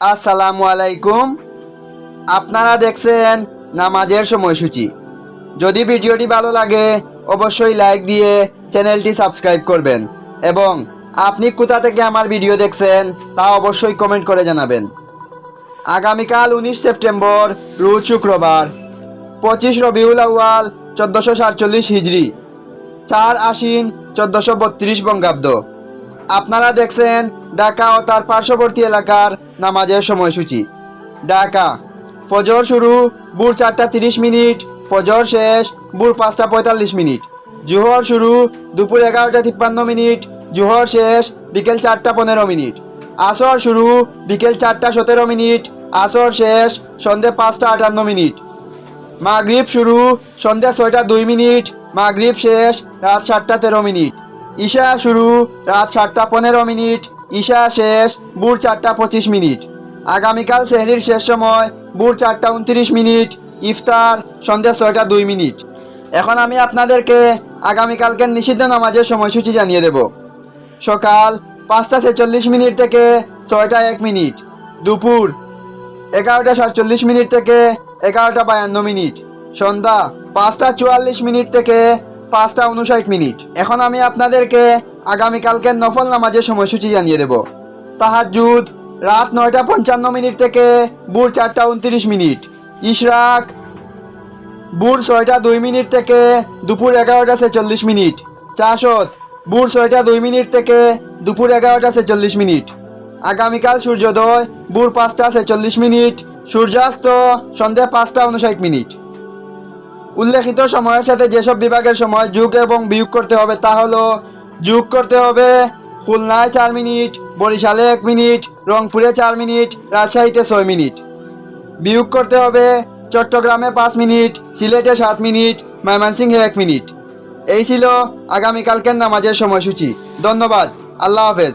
আসসালামু আলাইকুম। আপনারা দেখছেন নামাজের সময়সূচি। যদি ভিডিওটি ভালো লাগে, অবশ্যই লাইক দিয়ে চ্যানেলটি সাবস্ক্রাইব করবেন এবং আপনি কোথা থেকে আমার ভিডিও দেখছেন তা অবশ্যই কমেন্ট করে জানাবেন। আগামীকাল উনিশ সেপ্টেম্বর, রোজ শুক্রবার, পঁচিশ রবিউল আউয়াল, চোদ্দোশো সাতচল্লিশ হিজড়ি চার আশ্বিন, চোদ্দোশো বত্রিশ বঙ্গাব্দ। আপনারা দেখছেন ঢাকা ও তার পার্শ্ববর্তী এলাকার নামাজের সময়সূচি। ঢাকা, ফজর শুরু, ভোর চারটা তিরিশ মিনিট, ফজর শেষ, ভোর পাঁচটা পঁয়তাল্লিশ মিনিট। জোহর শুরু, দুপুর এগারোটা তিপ্পান্ন মিনিট, জোহর শেষ, বিকেল চারটা পনেরো মিনিট। আসর শুরু, বিকেল চারটা সতেরো মিনিট, আসর শেষ সন্ধে পাঁচটা আটান্ন মিনিট। মাগরিব শুরু, সন্ধ্যা ছয়টা দুই মিনিট, মাগরিব শেষ, রাত সাতটা তেরো মিনিট। ঈশা শুরু, রাত সাতটা পনেরো মিনিট, ঈশা শেষ, ভোর চারটা পঁচিশ মিনিট। আগামীকাল সেহরির শেষ সময়, ভোর চারটা উনত্রিশ মিনিট, ইফতার সন্ধ্যা ছয়টা দুই মিনিট। এখন আমি আপনাদেরকে আগামীকালকের নিষিদ্ধ নামাজের সময়সূচি জানিয়ে দেব। সকাল পাঁচটা ছেচল্লিশ মিনিট থেকে ছয়টা এক মিনিট, দুপুর এগারোটা সাতচল্লিশ মিনিট থেকে এগারোটা বায়ান্ন মিনিট, সন্ধ্যা পাঁচটা চুয়াল্লিশ মিনিট থেকে পাঁচটা উনষাট মিনিট। এখন আমি আপনাদেরকে আগামীকালকের নফল নামাজের সময়সূচি জানিয়ে দেব। তাহাজুদ রাত নয়টা পঞ্চান্ন মিনিট থেকে ভোর চারটা উনত্রিশ মিনিট। ইশরাক, ভোর ছয়টা দুই মিনিট থেকে দুপুর এগারোটা ছেচল্লিশ মিনিট। চাষত, ভোর ছয়টা দুই মিনিট থেকে দুপুর এগারোটা ছেচল্লিশ মিনিট। আগামীকাল সূর্যোদয়, ভোর পাঁচটা ছেচল্লিশ মিনিট। সূর্যাস্ত, সন্ধ্যা পাঁচটা উনষাট মিনিট। উল্লেখিত সময়ের সাথে যেসব বিভাগের সময় যোগ এবং বিয়োগ করতে হবে তা হলো যোগ করতে হবে খুলনায় চার মিনিট, বরিশালে এক মিনিট, রংপুরে চার মিনিট, রাজশাহীতে ছয় মিনিট। বিয়োগ করতে হবে চট্টগ্রামে পাঁচ মিনিট, সিলেটে সাত মিনিট, ময়মনসিংহে এক মিনিট। এই ছিল আগামীকালকের নামাজের সময়সূচি। ধন্যবাদ। আল্লাহ হাফেজ।